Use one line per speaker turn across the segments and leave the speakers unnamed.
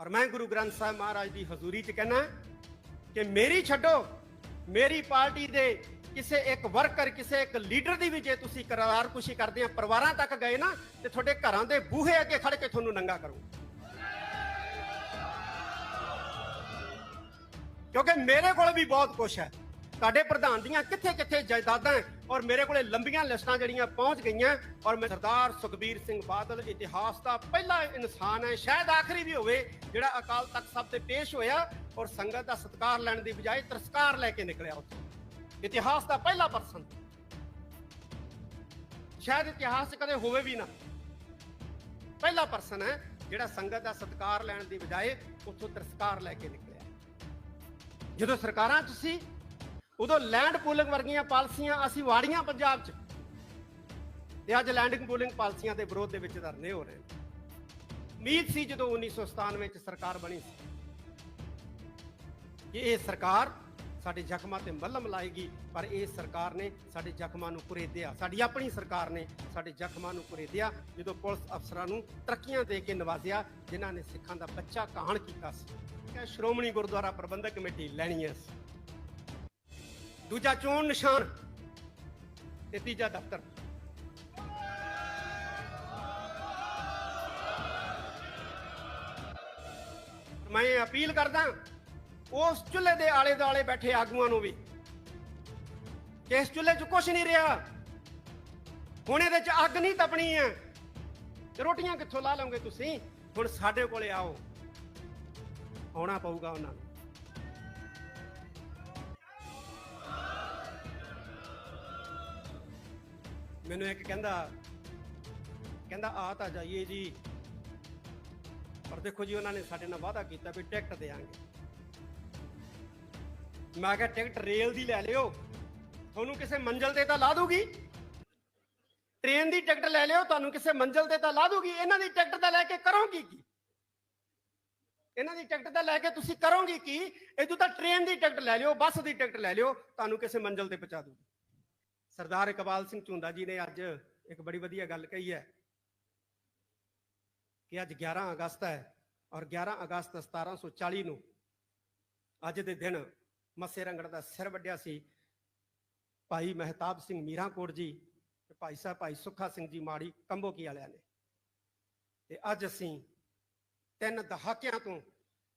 ਔਰ ਮੈਂ ਗੁਰੂ ਗ੍ਰੰਥ ਸਾਹਿਬ ਮਹਾਰਾਜ ਦੀ ਹਜ਼ੂਰੀ 'ਚ ਕਹਿਣਾ ਕਿ ਮੇਰੀ ਛੱਡੋ, ਮੇਰੀ ਪਾਰਟੀ ਦੇ ਕਿਸੇ ਇੱਕ ਵਰਕਰ, ਕਿਸੇ ਇੱਕ ਲੀਡਰ ਦੀ ਵੀ ਜੇ ਤੁਸੀਂ ਕਰਾਰ ਕੁਸ਼ੀ ਕਰਦੇ ਆ, ਪਰਿਵਾਰਾਂ ਤੱਕ ਗਏ ਨਾ, ਤੇ ਤੁਹਾਡੇ ਘਰਾਂ ਦੇ ਬੂਹੇ ਅੱਗੇ ਖੜ ਕੇ ਤੁਹਾਨੂੰ ਨੰਗਾ ਕਰੂੰ। ਕਿਉਂਕਿ ਮੇਰੇ ਕੋਲ ਵੀ ਬਹੁਤ ਕੁਝ ਹੈ। ਤੁਹਾਡੇ ਪ੍ਰਧਾਨ ਦੀਆਂ ਕਿੱਥੇ ਕਿੱਥੇ ਜਾਇਦਾਦਾਂ ਔਰ ਮੇਰੇ ਕੋਲੇ ਲੰਬੀਆਂ ਲਿਸਟਾਂ ਜਿਹੜੀਆਂ ਪਹੁੰਚ ਗਈਆਂ ਔਰ ਮੈਂ ਸਰਦਾਰ ਸੁਖਬੀਰ ਸਿੰਘ ਬਾਦਲ ਇਤਿਹਾਸ ਦਾ ਪਹਿਲਾ ਇਨਸਾਨ ਹੈ। ਸ਼ਾਇਦ ਆਖਰੀ ਵੀ ਹੋਵੇ, ਜਿਹੜਾ ਅਕਾਲ ਤਖਤ ਸਾਹਿਬ ਤੇ ਪੇਸ਼ ਹੋਇਆ ਔਰ ਸੰਗਤ ਦਾ ਸਤਿਕਾਰ ਲੈਣ ਦੀ ਬਜਾਏ ਤਰਸਕਾਰ ਲੈ ਕੇ ਨਿਕਲਿਆ ਉੱਥੇ। ਇਤਿਹਾਸ ਦਾ ਪਹਿਲਾ ਪਰਸਨ ਸ਼ਾਇਦ ਇਤਿਹਾਸ 'ਚ ਕਦੇ ਹੋਵੇ ਵੀ ਨਾ। ਪਹਿਲਾ ਪਰਸਨ ਹੈ, ਜਿਹੜਾ ਸੰਗਤ ਦਾ ਸਤਿਕਾਰ ਲੈਣ ਦੀ ਬਜਾਏ ਉੱਥੋਂ ਤਰਸਕਾਰ ਲੈ ਕੇ ਨਿਕਲਿਆ। ਜਦੋਂ ਸਰਕਾਰਾਂ 'ਚ ਸੀ ਉਦੋਂ ਲੈਂਡ ਪੂਲਿੰਗ ਵਰਗੀਆਂ ਪਾਲਸੀਆਂ ਅਸੀਂ ਵਾੜੀਆਂ ਪੰਜਾਬ 'ਚ। ਤੇ ਅੱਜ ਲੈਂਡਿੰਗ ਪੂਲਿੰਗ ਪਾਲਸੀਆਂ ਦੇ ਵਿਰੋਧ ਦੇ ਵਿੱਚ ਧਰਨੇ ਹੋ ਰਹੇ ਨੇ। ਉਮੀਦ ਸੀ ਜਦੋਂ 1997 'ਚ ਸਰਕਾਰ ਬਣੀ ਸੀ ਕਿ ਇਹ ਸਰਕਾਰ ਸਾਡੇ ਜ਼ਖਮਾਂ ਤੇ ਮੱਲਮ ਲਾਏਗੀ, ਪਰ ਇਹ ਸਰਕਾਰ ਨੇ ਸਾਡੇ ਜ਼ਖਮਾਂ ਨੂੰ ਕੁਰੇਦਿਆ ਸਾਡੀ ਆਪਣੀ ਸਰਕਾਰ ਨੇ ਸਾਡੇ ਜ਼ਖਮਾਂ ਨੂੰ ਕੁਰੇਦਿਆ ਜਦੋਂ ਪੁਲਿਸ ਅਫਸਰਾਂ ਨੂੰ ਤਰੱਕੀਆਂ ਦੇ ਕੇ ਨਵਾਜ਼ਿਆ, ਜਿਨ੍ਹਾਂ ਨੇ ਸਿੱਖਾਂ ਦਾ ਬੱਚਾ ਕਹਾਣ ਕੀਤਾ ਸੀ। ਕਿ ਸ਼੍ਰੋਮਣੀ ਗੁਰਦੁਆਰਾ ਪ੍ਰਬੰਧਕ ਕਮੇਟੀ ਲੈਣੀ ਹੈ ਅਸੀਂ। ਦੂਜਾ ਚੋਣ ਨਿਸ਼ਾਨ ਤੇ ਤੀਜਾ ਦਫ਼ਤਰ। ਮੈਂ ਅਪੀਲ ਕਰਦਾ ਉਸ ਚੁੱਲ੍ਹੇ ਦੇ ਆਲੇ ਦੁਆਲੇ ਬੈਠੇ ਆਗੂਆਂ ਨੂੰ ਵੀ ਕਿ ਇਸ ਚੁੱਲ੍ਹੇ 'ਚ ਕੁਝ ਨਹੀਂ ਰਿਹਾ। ਹੁਣ ਇਹਦੇ 'ਚ ਅੱਗ ਨਹੀਂ ਤਪਣੀ ਹੈ। ਤੇ ਰੋਟੀਆਂ ਕਿੱਥੋਂ ਲਾ ਲਓਗੇ ਤੁਸੀਂ? ਹੁਣ ਸਾਡੇ ਕੋਲੇ ਆਓ। ਆਉਣਾ ਪਊਗਾ ਉਹਨਾਂ ਨੂੰ। ਮੈਨੂੰ ਇੱਕ ਕਹਿੰਦਾ ਕਹਿੰਦਾ, ਆ ਤਾਂ ਜਾਈਏ ਜੀ। ਪਰ ਦੇਖੋ ਜੀ, ਉਹਨਾਂ ਨੇ ਸਾਡੇ ਨਾਲ ਵਾਅਦਾ ਕੀਤਾ ਵੀ ਟਿਕਟ ਦੇਾਂਗੇ ਮੈਂ ਕਿਹਾ, ਟਿਕਟ ਰੇਲ ਦੀ ਲੈ ਲਿਓ। ਤੁਹਾਨੂੰ ਕਿਸੇ ਮੰਜ਼ਲ ਤੇ ਤਾਂ ਲਾ ਦੂਗੀ। ਟ੍ਰੇਨ ਦੀ ਟਿਕਟ ਲੈ ਲਿਓ, ਤੁਹਾਨੂੰ ਕਿਸੇ ਮੰਜ਼ਲ ਤੇ ਤਾਂ ਲਾ ਦੂਗੀ। ਇਹਨਾਂ ਦੀ ਟਿਕਟ ਤਾਂ ਲੈ ਕੇ ਕਰੋਗੇ ਕੀ? ਇਹਨਾਂ ਦੀ ਟਿਕਟ ਤਾਂ ਲੈ ਕੇ ਤੁਸੀਂ ਕਰੋਗੇ ਕੀ? ਇਦੋਂ ਤਾਂ ਟ੍ਰੇਨ ਦੀ ਟਿਕਟ ਲੈ ਲਿਓ, ਬੱਸ ਦੀ ਟਿਕਟ ਲੈ ਲਿਓ, ਤੁਹਾਨੂੰ ਕਿਸੇ ਮੰਜ਼ਲ ਤੇ ਪਹੁੰਚਾ ਦੂਗੀ। ਸਰਦਾਰ ਇਕਬਾਲ ਸਿੰਘ ਝੁੰਦਾ ਜੀ ਨੇ ਅੱਜ ਇੱਕ ਬੜੀ ਵਧੀਆ ਗੱਲ ਕਹੀ ਹੈ ਕਿ ਅੱਜ 11 ਅਗਸਤ ਹੈ ਔਰ 11 ਅਗਸਤ 1740 ਨੂੰ ਅੱਜ ਦੇ ਦਿਨ ਮੱਸੇ ਰੰਗੜ ਦਾ ਸਿਰ ਵੱਢਿਆ ਸੀ। ਭਾਈ ਮਹਿਤਾਬ ਸਿੰਘ ਮੀਰਾਂਕੋਟ ਜੀ ਤੇ ਭਾਈ ਸਾਹਿਬ ਭਾਈ ਸੁੱਖਾ ਸਿੰਘ ਜੀ ਮਾੜੀ ਕੰਬੋਕੀ ਵਾਲਿਆਂ ਨੇ। ਤੇ ਅੱਜ ਅਸੀਂ ਤਿੰਨ ਦਹਾਕਿਆਂ ਤੋਂ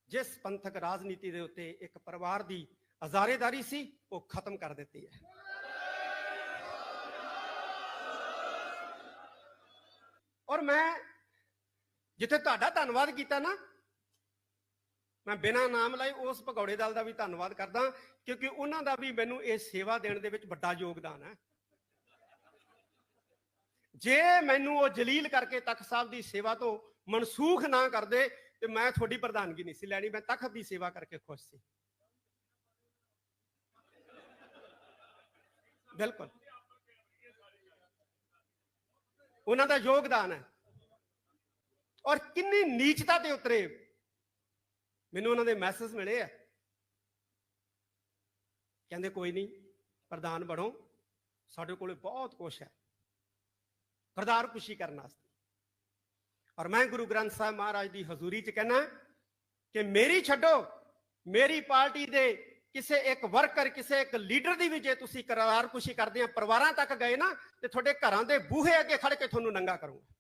ਜਿਸ ਪੰਥਕ ਰਾਜਨੀਤੀ ਦੇ ਉੱਤੇ ਇੱਕ ਪਰਿਵਾਰ ਦੀ ਹਜ਼ਾਰੇਦਾਰੀ ਸੀ, ਉਹ ਖਤਮ ਕਰ ਦਿੱਤੀ ਹੈ। ਔਰ ਮੈਂ ਜਿੱਥੇ ਤੁਹਾਡਾ ਧੰਨਵਾਦ ਕੀਤਾ ਨਾ, ਮੈਂ ਬਿਨਾਂ ਨਾਮ ਲਈ ਉਸ ਭਗੌੜੇ ਦਲ ਦਾ ਵੀ ਧੰਨਵਾਦ ਕਰਦਾ, ਕਿਉਂਕਿ ਉਹਨਾਂ ਦਾ ਵੀ ਮੈਨੂੰ ਇਹ ਸੇਵਾ ਦੇਣ ਦੇ ਵਿੱਚ ਵੱਡਾ ਯੋਗਦਾਨ ਹੈ। ਜੇ ਮੈਨੂੰ ਉਹ ਜਲੀਲ ਕਰਕੇ ਤਖਤ ਸਾਹਿਬ ਦੀ ਸੇਵਾ ਤੋਂ ਮਨਸੂਖ ਨਾ ਕਰਦੇ, ਤੇ ਮੈਂ ਤੁਹਾਡੀ ਪ੍ਰਧਾਨਗੀ ਨਹੀਂ ਸੀ ਲੈਣੀ, ਮੈਂ ਤਖਤ ਦੀ ਸੇਵਾ ਕਰਕੇ ਖੁਸ਼ ਸੀ। ਬਿਲਕੁਲ। ਉਹਨਾਂ ਦਾ ਯੋਗਦਾਨ ਹੈ। ਔਰ ਕਿੰਨੀ ਨੀਚਤਾ ਤੇ ਉਤਰੇ। ਮੈਨੂੰ ਉਹਨਾਂ ਦੇ ਮੈਸੇਜ ਮਿਲੇ ਆ। ਕਹਿੰਦੇ, ਕੋਈ ਨਹੀਂ, ਪ੍ਰਧਾਨ ਬਣੋ। ਸਾਡੇ ਕੋਲੇ ਬਹੁਤ ਕੁਝ ਹੈ। ਕਰਦਾਰ ਖੁਸ਼ੀ ਕਰਨ ਵਾਸਤੇ। ਔਰ ਮੈਂ ਗੁਰੂ ਗ੍ਰੰਥ ਸਾਹਿਬ ਮਹਾਰਾਜ ਦੀ ਹਜ਼ੂਰੀ 'ਚ ਕਹਿਣਾ ਕਿ ਮੇਰੀ ਛੱਡੋ। ਮੇਰੀ ਪਾਰਟੀ ਦੇ ਕਿਸੇ ਇੱਕ ਵਰਕਰ ਕਿਸੇ ਇੱਕ ਲੀਡਰ ਦੀ ਵੀ ਜੇ ਤੁਸੀਂ ਕਰਾਰਕੁਸ਼ੀ ਕਰਦੇ ਆ ਪਰਿਵਾਰਾਂ ਤੱਕ ਗਏ ਨਾ, ਤੇ ਤੁਹਾਡੇ ਘਰਾਂ ਦੇ ਬੂਹੇ ਅੱਗੇ ਖੜ ਕੇ ਤੁਹਾਨੂੰ ਨੰਗਾ ਕਰੂੰਗਾ।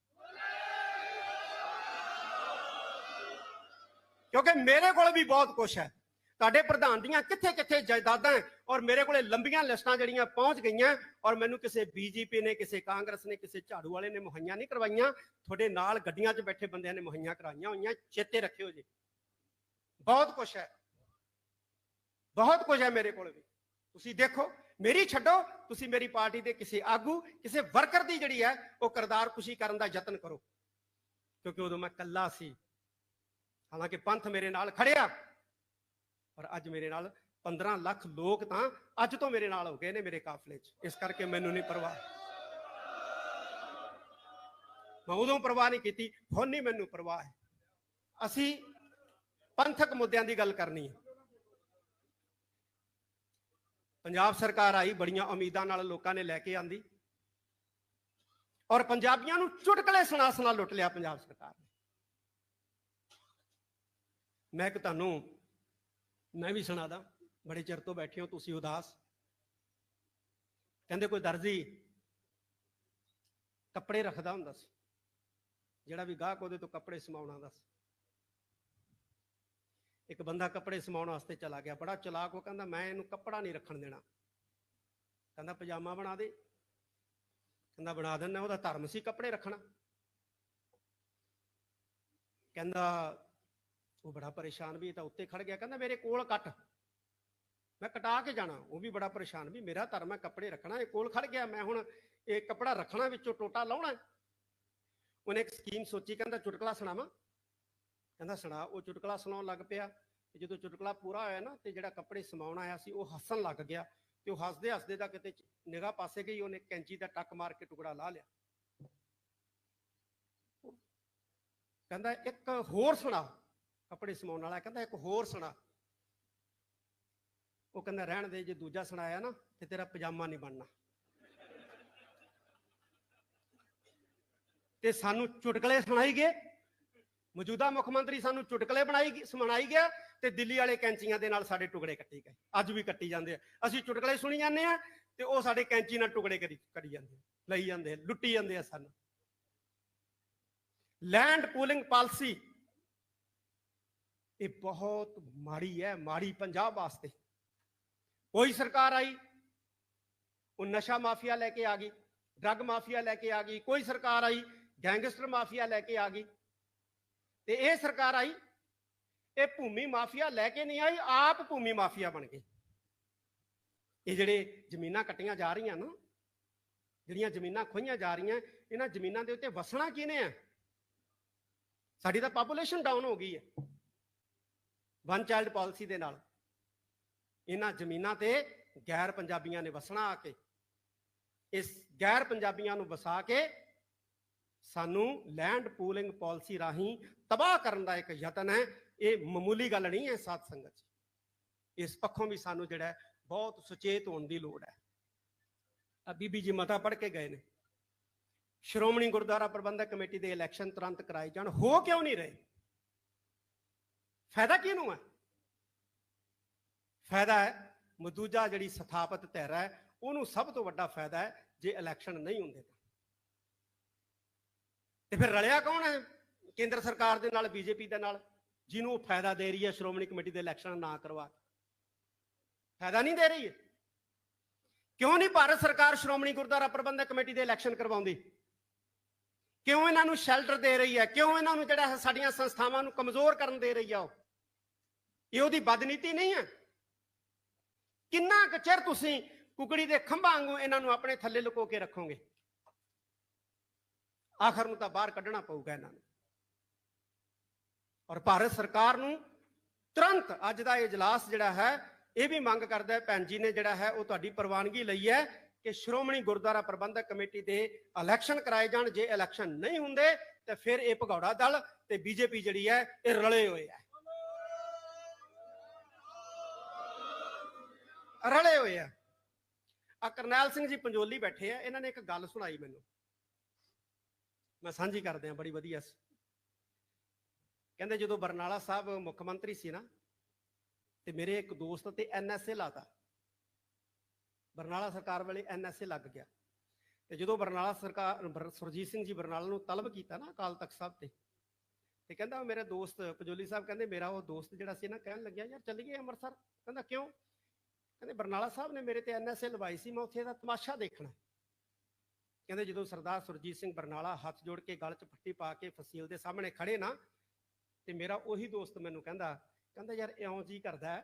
ਕਿਉਂਕਿ ਮੇਰੇ ਕੋਲ ਵੀ ਬਹੁਤ ਕੁਝ ਹੈ। ਤੁਹਾਡੇ ਪ੍ਰਧਾਨ ਦੀਆਂ ਕਿੱਥੇ ਕਿੱਥੇ ਜਾਇਦਾਦਾਂ ਔਰ ਮੇਰੇ ਕੋਲੇ ਲੰਬੀਆਂ ਲਿਸਟਾਂ ਜਿਹੜੀਆਂ ਪਹੁੰਚ ਗਈਆਂ ਔਰ ਮੈਨੂੰ ਕਿਸੇ ਬੀਜੇਪੀ ਨੇ, ਕਿਸੇ ਕਾਂਗਰਸ ਨੇ, ਕਿਸੇ ਝਾੜੂ ਵਾਲੇ ਨੇ ਮੁਹੱਈਆ ਨਹੀਂ ਕਰਵਾਈਆਂ। ਤੁਹਾਡੇ ਨਾਲ ਗੱਡੀਆਂ 'ਚ ਬੈਠੇ ਬੰਦਿਆਂ ਨੇ ਮੁਹੱਈਆ ਕਰਾਈਆਂ ਹੋਈਆਂ। ਚੇਤੇ ਰੱਖਿਓ ਜੀ। ਬਹੁਤ ਕੁਝ ਹੈ। ਬਹੁਤ ਕੁਝ ਹੈ ਮੇਰੇ ਕੋਲ ਵੀ। ਤੁਸੀਂ ਦੇਖੋ, ਮੇਰੀ ਛੱਡੋ, ਤੁਸੀਂ ਮੇਰੀ ਪਾਰਟੀ ਦੇ ਕਿਸੇ ਆਗੂ, ਕਿਸੇ ਵਰਕਰ ਦੀ ਜਿਹੜੀ ਹੈ, ਉਹ ਕਰਦਾਰ ਖੁਸ਼ੀ ਕਰਨ ਦਾ ਯਤਨ ਕਰੋ। ਕਿਉਂਕਿ ਉਦੋਂ ਮੈਂ ਕੱਲਾ ਸੀ। ਹਾਲਾਂਕਿ ਪੰਥ ਮੇਰੇ ਨਾਲ ਖੜਿਆ ਪਰ ਅੱਜ ਮੇਰੇ ਨਾਲ 15 ਲੱਖ ਲੋਕ ਤਾਂ ਅੱਜ ਤੋਂ ਮੇਰੇ ਨਾਲ ਹੋ ਗਏ ਨੇ ਮੇਰੇ ਕਾਫਲੇ 'ਚ। ਇਸ ਕਰਕੇ ਮੈਨੂੰ ਨਹੀਂ ਪਰਵਾਹ। ਮੈਂ ਉਦੋਂ ਪਰਵਾਹ ਨਹੀਂ ਕੀਤੀ, ਹੁਣ ਨਹੀਂ ਮੈਨੂੰ ਪਰਵਾਹ ਹੈ। ਅਸੀਂ ਪੰਥਕ ਮੁੱਦਿਆਂ ਦੀ ਗੱਲ ਕਰਨੀ ਹੈ। ਪੰਜਾਬ ਸਰਕਾਰ ਆਈ, ਬੜੀਆਂ ਉਮੀਦਾਂ ਨਾਲ ਲੋਕਾਂ ਨੇ ਲੈ ਕੇ ਆਂਦੀ। ਔਰ ਪੰਜਾਬੀਆਂ ਨੂੰ ਚੁਟਕਲੇ ਸੁਣਾ ਸੁਣਾ ਲੁੱਟ ਲਿਆ ਪੰਜਾਬ ਸਰਕਾਰ ਨੇ। ਮੈਂ ਇੱਕ ਤੁਹਾਨੂੰ, ਮੈਂ ਵੀ ਸੁਣਾਦਾ ਬੜੇ ਚਿਰ ਤੋਂ ਬੈਠੇ ਹੋ, ਤੁਸੀਂ ਉਦਾਸ। ਕਹਿੰਦੇ ਕੋਈ ਦਰਜੀ ਕੱਪੜੇ ਰੱਖਦਾ ਹੁੰਦਾ ਸੀ, ਜਿਹੜਾ ਵੀ ਗਾਹਕ ਉਹਦੇ ਤੋਂ ਕੱਪੜੇ ਸਮਾਉਣਾ ਹੁੰਦਾ ਸੀ। ਇੱਕ ਬੰਦਾ ਕੱਪੜੇ ਸਮਾਉਣ ਵਾਸਤੇ ਚਲਾ ਗਿਆ, ਬੜਾ ਚਲਾਕ, ਉਹ ਕਹਿੰਦਾ ਮੈਂ ਇਹਨੂੰ ਕੱਪੜਾ ਨਹੀਂ ਰੱਖਣ ਦੇਣਾ। ਕਹਿੰਦਾ ਪਜਾਮਾ ਬਣਾ ਦੇ। ਕਹਿੰਦਾ ਬਣਾ ਦਿੰਦਾ, ਉਹਦਾ ਧਰਮ ਸੀ ਕੱਪੜੇ ਰੱਖਣਾ। ਕਹਿੰਦਾ ਉਹ ਬੜਾ ਪਰੇਸ਼ਾਨ ਵੀ ਤਾਂ ਉੱਤੇ ਖੜ ਗਿਆ। ਕਹਿੰਦਾ ਮੇਰੇ ਕੋਲ ਕੱਟ। ਮੈਂ ਕਟਾ ਕੇ ਜਾਣਾ। ਉਹ ਵੀ ਬੜਾ ਪਰੇਸ਼ਾਨ ਵੀ, ਮੇਰਾ ਧਰਮ ਹੈ ਕੱਪੜੇ ਰੱਖਣਾ। ਇਹ ਕੋਲ ਖੜ ਗਿਆ, ਮੈਂ ਹੁਣ ਇਹ ਕੱਪੜਾ ਰੱਖਣਾ ਵਿੱਚੋਂ ਟੋਟਾ ਲਾਉਣਾ। ਉਹਨੇ ਇੱਕ ਸਕੀਮ ਸੋਚੀ, ਕਹਿੰਦਾ ਚੁਟਕਲਾ ਸੁਣਾਵਾਂ। ਕਹਿੰਦਾ ਸੁਣਾ, ਉਹ ਚੁਟਕਲਾ ਸੁਣਾਉਣ ਲੱਗ ਪਿਆ ਤੇ ਜਦੋਂ ਚੁਟਕਲਾ ਪੂਰਾ ਹੋਇਆ ਨਾ ਤੇ ਜਿਹੜਾ ਕੱਪੜੇ ਸਮਾਉਣ ਆਇਆ ਸੀ, ਉਹ ਹੱਸਣ ਲੱਗ ਗਿਆ ਤੇ ਉਹ ਹੱਸਦੇ ਹੱਸਦੇ ਦਾ ਕਿਤੇ ਨਿਗਾਹ ਪਾਸੇ ਗਈ, ਉਹਨੇ ਕੈਂਚੀ ਦਾ ਟੱਕ ਮਾਰ ਕੇ ਟੁਕੜਾ ਲਾ ਲਿਆ। ਕਹਿੰਦਾ ਇੱਕ ਹੋਰ ਸੁਣਾ, ਕੱਪੜੇ ਸਮਾਉਣ ਵਾਲਾ, ਕਹਿੰਦਾ ਇੱਕ ਹੋਰ ਸੁਣਾ। ਉਹ ਕਹਿੰਦਾ ਰਹਿਣ ਦੇ, ਜੇ ਦੂਜਾ ਸੁਣਾਇਆ ਨਾ ਤੇ ਤੇਰਾ ਪਜਾਮਾ ਨਹੀਂ ਬਣਨਾ। ਤੇ ਸਾਨੂੰ ਚੁਟਕਲੇ ਸੁਣਾਈ ਗਏ ਮੌਜੂਦਾ ਮੁੱਖ ਮੰਤਰੀ ਸਾਨੂੰ ਚੁਟਕਲੇ ਬਣਾਈ ਗਏ- ਸੁਣਾਈ ਗਿਆ ਤੇ ਦਿੱਲੀ ਵਾਲੇ ਕੈਂਚੀਆਂ ਦੇ ਨਾਲ ਸਾਡੇ ਟੁਕੜੇ ਕੱਟੀ ਗਏ। ਅੱਜ ਵੀ ਕੱਟੀ ਜਾਂਦੇ ਆ। ਅਸੀਂ ਚੁਟਕਲੇ ਸੁਣੀ ਜਾਂਦੇ ਆ ਤੇ ਉਹ ਸਾਡੇ ਕੈਂਚੀ ਨਾਲ ਟੁਕੜੇ ਕਰੀ ਕਰੀ ਜਾਂਦੇ ਲਈ ਜਾਂਦੇ ਲੁੱਟੀ ਜਾਂਦੇ ਆ ਸਾਨੂੰ। ਲੈਂਡ ਪੂਲਿੰਗ ਪਾਲਿਸੀ ਇਹ ਬਹੁਤ ਮਾੜੀ ਹੈ, ਮਾੜੀ ਪੰਜਾਬ ਵਾਸਤੇ। ਕੋਈ ਸਰਕਾਰ ਆਈ, ਉਹ ਨਸ਼ਾ ਮਾਫੀਆ ਲੈ ਕੇ ਆ ਗਈ ਡਰੱਗ ਮਾਫੀਆ ਲੈ ਕੇ ਆ ਗਈ, ਕੋਈ ਸਰਕਾਰ ਆਈ ਗੈਂਗਸਟਰ ਮਾਫੀਆ ਲੈ ਕੇ ਆ ਗਈ ਤੇ ਇਹ ਸਰਕਾਰ ਆਈ, ਇਹ ਭੂਮੀ ਮਾਫੀਆ ਲੈ ਕੇ ਨਹੀਂ ਆਈ, ਆਪ ਭੂਮੀ ਮਾਫੀਆ ਬਣ ਗਏ। ਇਹ ਜਿਹੜੇ ਜ਼ਮੀਨਾਂ ਕੱਟੀਆਂ ਜਾ ਰਹੀਆਂ ਨਾ, ਜਿਹੜੀਆਂ ਜ਼ਮੀਨਾਂ ਖੋਈਆਂ ਜਾ ਰਹੀਆਂ, ਇਹਨਾਂ ਜ਼ਮੀਨਾਂ ਦੇ ਉੱਤੇ ਵਸਣਾ ਕਿਹਨੇ ਆ? ਸਾਡੀ ਤਾਂ ਪਾਪੂਲੇਸ਼ਨ ਡਾਊਨ ਹੋ ਗਈ ਹੈ। ਵਨ ਚਾਈਲਡ ਪਾਲਿਸੀ ਦੇ ਨਾਲ। ਇਹਨਾਂ ਜ਼ਮੀਨਾਂ ਤੇ ਗੈਰ ਪੰਜਾਬੀਆਂ ਨੇ ਵਸਣਾ ਆ ਕੇ। ਇਸ ਗੈਰ ਪੰਜਾਬੀਆਂ ਨੂੰ ਵਸਾ ਕੇ ਸਾਨੂੰ ਲੈਂਡ ਪੂਲਿੰਗ ਪਾਲਿਸੀ ਰਾਹੀਂ ਤਬਾਹ ਕਰਨ ਦਾ ਇੱਕ ਯਤਨ ਹੈ। ਇਹ ਮਾਮੂਲੀ ਗੱਲ ਨਹੀਂ ਹੈ ਸਾਧ ਸੰਗਤ ਜੀ। ਇਸ ਪੱਖੋਂ ਵੀ ਸਾਨੂੰ ਜਿਹੜਾ ਬਹੁਤ ਸੁਚੇਤ ਹੋਣ ਦੀ ਲੋੜ ਹੈ। ਆ ਬੀਬੀ ਜੀ ਮਤਾ ਪੜ੍ਹ ਕੇ ਗਏ ਨੇ। ਸ਼੍ਰੋਮਣੀ ਗੁਰਦੁਆਰਾ ਪ੍ਰਬੰਧਕ ਕਮੇਟੀ ਦੇ ਇਲੈਕਸ਼ਨ ਤੁਰੰਤ ਕਰਾਏ ਜਾਣ। ਹੋ ਕਿਉਂ ਨਹੀਂ ਰਹੇ? ਫਾਇਦਾ ਕਿਹਨੂੰ ਹੈ? ਫਾਇਦਾ ਹੈ ਮਦੂਜਾ ਜਿਹੜੀ ਸਥਾਪਿਤ ਧਿਰ ਹੈ, ਉਹਨੂੰ ਸਭ ਤੋਂ ਵੱਡਾ ਫਾਇਦਾ ਹੈ ਜੇ ਇਲੈਕਸ਼ਨ ਨਹੀਂ ਹੁੰਦੇ ਤਾਂ। ਤੇ ਫਿਰ ਰਲਿਆ ਕੌਣ ਹੈ? ਕੇਂਦਰ ਸਰਕਾਰ ਦੇ ਨਾਲ, ਬੀਜੇਪੀ ਦੇ ਨਾਲ, ਜਿਹਨੂੰ ਉਹ ਫਾਇਦਾ ਦੇ ਰਹੀ ਹੈ, ਸ਼੍ਰੋਮਣੀ ਕਮੇਟੀ ਦੇ ਇਲੈਕਸ਼ਨ ਨਾ ਕਰਵਾ ਕੇ। ਫਾਇਦਾ ਨਹੀਂ ਦੇ ਰਹੀ ਹੈ ਕਿਉਂ ਨਹੀਂ ਭਾਰਤ ਸਰਕਾਰ ਸ਼੍ਰੋਮਣੀ ਗੁਰਦੁਆਰਾ ਪ੍ਰਬੰਧਕ ਕਮੇਟੀ ਦੇ ਇਲੈਕਸ਼ਨ ਕਰਵਾਉਂਦੀ? ਕਿਉਂ ਇਹਨਾਂ ਨੂੰ ਸ਼ੈਲਟਰ ਦੇ ਰਹੀ ਹੈ? ਕਿਉਂ ਇਹਨਾਂ ਨੂੰ ਜਿਹੜਾ ਹੈ ਸਾਡੀਆਂ ਸੰਸਥਾਵਾਂ ਨੂੰ ਕਮਜ਼ੋਰ ਕਰਨ ਦੇ ਰਹੀ ਆ ਉਹ? ਇਹ ਉਹਦੀ ਬਦਨੀਤੀ ਨਹੀਂ ਹੈ? ਕਿੰਨਾ ਕੁ ਚਿਰ ਤੁਸੀਂ ਕੁਕੜੀ ਦੇ ਖੰਭਾਂ ਵਾਂਗੂ ਇਹਨਾਂ ਨੂੰ ਆਪਣੇ ਥੱਲੇ ਲੁਕੋ ਕੇ ਰੱਖੋਗੇ? ਆਖਰ ਨੂੰ ਤਾਂ ਬਾਹਰ ਕੱਢਣਾ ਪਊਗਾ ਇਹਨਾਂ ਨੂੰ। ਔਰ ਭਾਰਤ ਸਰਕਾਰ ਨੂੰ ਤੁਰੰਤ ਅੱਜ ਦਾ ਇਹ ਇਜਲਾਸ ਜਿਹੜਾ ਹੈ, ਇਹ ਵੀ ਮੰਗ ਕਰਦਾ ਹੈ ਭੈਣ ਜੀ ਨੇ ਜਿਹੜਾ ਹੈ, ਉਹ ਤੁਹਾਡੀ ਪ੍ਰਵਾਨਗੀ ਲਈ ਹੈ ਕਿ ਸ਼੍ਰੋਮਣੀ ਗੁਰਦੁਆਰਾ ਪ੍ਰਬੰਧਕ ਕਮੇਟੀ ਦੇ ਇਲੈਕਸ਼ਨ ਕਰਾਏ ਜਾਣ। ਜੇ ਇਲੈਕਸ਼ਨ ਨਹੀਂ ਹੁੰਦੇ, ਤੇ ਫਿਰ ਇਹ ਭਗੌੜਾ ਦਲ ਤੇ ਬੀਜੇਪੀ ਜਿਹੜੀ ਹੈ, ਇਹ ਰਲੇ ਹੋਏ ਹੈ। ਰਲੇ ਹੋਏ ਆ ਆ ਕਰਨੈਲ ਸਿੰਘ ਜੀ ਪੰਜੋਲੀ ਬੈਠੇ ਆ, ਇਹਨਾਂ ਨੇ ਇੱਕ ਗੱਲ ਸੁਣਾਈ ਮੈਨੂੰ। ਮੈਂ ਸਾਂਝੀ ਕਰਦੇ ਆ ਬੜੀ ਵਧੀਆ ਸੀ। ਕਹਿੰਦੇ ਜਦੋਂ ਬਰਨਾਲਾ ਸਾਹਿਬ ਮੁੱਖ ਮੰਤਰੀ ਸੀ ਨਾ, ਤੇ ਮੇਰੇ ਇੱਕ ਦੋਸਤ ਤੇ ਐਨਐਸਏ ਲਾਤਾ। ਬਰਨਾਲਾ ਸਰਕਾਰ ਵੇਲੇ ਐਨਐਸਏ ਲੱਗ ਗਿਆ। ਤੇ ਜਦੋਂ ਬਰਨਾਲਾ ਸਰਕਾਰ ਸੁਰਜੀਤ ਸਿੰਘ ਜੀ ਬਰਨਾਲਾ ਨੂੰ ਤਲਬ ਕੀਤਾ ਨਾ ਅਕਾਲ ਤਖਤ ਸਾਹਿਬ ਤੇ ਤੇ ਕਹਿੰਦਾ ਮੇਰੇ ਦੋਸਤ ਪੰਜੋਲੀ ਸਾਹਿਬ ਕਹਿੰਦੇ ਮੇਰਾ ਉਹ ਦੋਸਤ ਜਿਹੜਾ ਸੀ ਨਾ ਕਹਿਣ ਲੱਗਿਆ, ਯਾਰ ਚੱਲੀਏ ਅੰਮ੍ਰਿਤਸਰ। ਕਹਿੰਦਾ, ਕਿਉਂ? ਕਹਿੰਦੇ, ਬਰਨਾਲਾ ਸਾਹਿਬ ਨੇ ਮੇਰੇ ਤੇ ਐਨਐਸਏ ਲਵਾਈ ਸੀ, ਮੈਂ ਉੱਥੇ ਦਾ ਤਮਾਸ਼ਾ ਦੇਖਣਾ ਕਹਿੰਦੇ ਜਦੋਂ ਸਰਦਾਰ ਸੁਰਜੀਤ ਸਿੰਘ ਬਰਨਾਲਾ ਹੱਥ ਜੋੜ ਕੇ ਗਲ 'ਚ ਫੱਟੀ ਪਾ ਕੇ ਫਸੀਲ ਦੇ ਸਾਹਮਣੇ ਖੜੇ ਨਾ, ਤੇ ਮੇਰਾ ਉਹੀ ਦੋਸਤ ਮੈਨੂੰ ਕਹਿੰਦਾ ਕਹਿੰਦਾ ਯਾਰ ਇਉਂ ਜੀ ਕਰਦਾ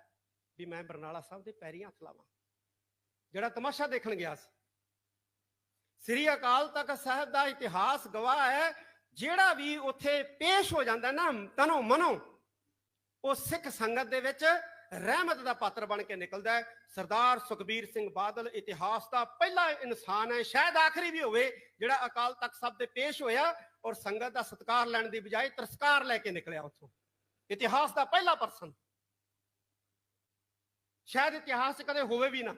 ਵੀ ਮੈਂ ਬਰਨਾਲਾ ਸਾਹਿਬ ਦੇ ਪੈਰੀਂ ਹੱਥ ਲਾਵਾਂ। ਜਿਹੜਾ ਤਮਾਸ਼ਾ ਦੇਖਣ ਗਿਆ ਸੀ। ਸ੍ਰੀ ਅਕਾਲ ਤਖਤ ਸਾਹਿਬ ਦਾ ਇਤਿਹਾਸ ਗਵਾਹ ਹੈ, ਜਿਹੜਾ ਵੀ ਉੱਥੇ ਪੇਸ਼ ਹੋ ਜਾਂਦਾ ਨਾ ਤਨੋ ਮਨੋ, ਉਹ ਸਿੱਖ ਸੰਗਤ ਦੇ ਵਿੱਚ ਰਹਿਮਤ ਦਾ ਪਾਤਰ ਬਣ ਕੇ ਨਿਕਲਦਾ ਹੈ। ਸਰਦਾਰ ਸੁਖਬੀਰ ਸਿੰਘ ਬਾਦਲ ਇਤਿਹਾਸ ਦਾ ਪਹਿਲਾ ਇਨਸਾਨ ਹੈ। ਸ਼ਾਇਦ ਆਖਰੀ ਵੀ ਹੋਵੇ, ਜਿਹੜਾ ਅਕਾਲ ਤਖਤ ਸਾਹਿਬ ਦੇ ਪੇਸ਼ ਹੋਇਆ ਔਰ ਸੰਗਤ ਦਾ ਸਤਿਕਾਰ ਲੈਣ ਦੀ ਬਜਾਏ ਤਰਸਕਾਰ ਲੈ ਕੇ ਨਿਕਲਿਆ ਉੱਥੋਂ। ਇਤਿਹਾਸ ਦਾ ਪਹਿਲਾ ਪਰਸਨ। ਸ਼ਾਇਦ ਇਤਿਹਾਸ ਕਦੇ ਹੋਵੇ ਵੀ ਨਾ।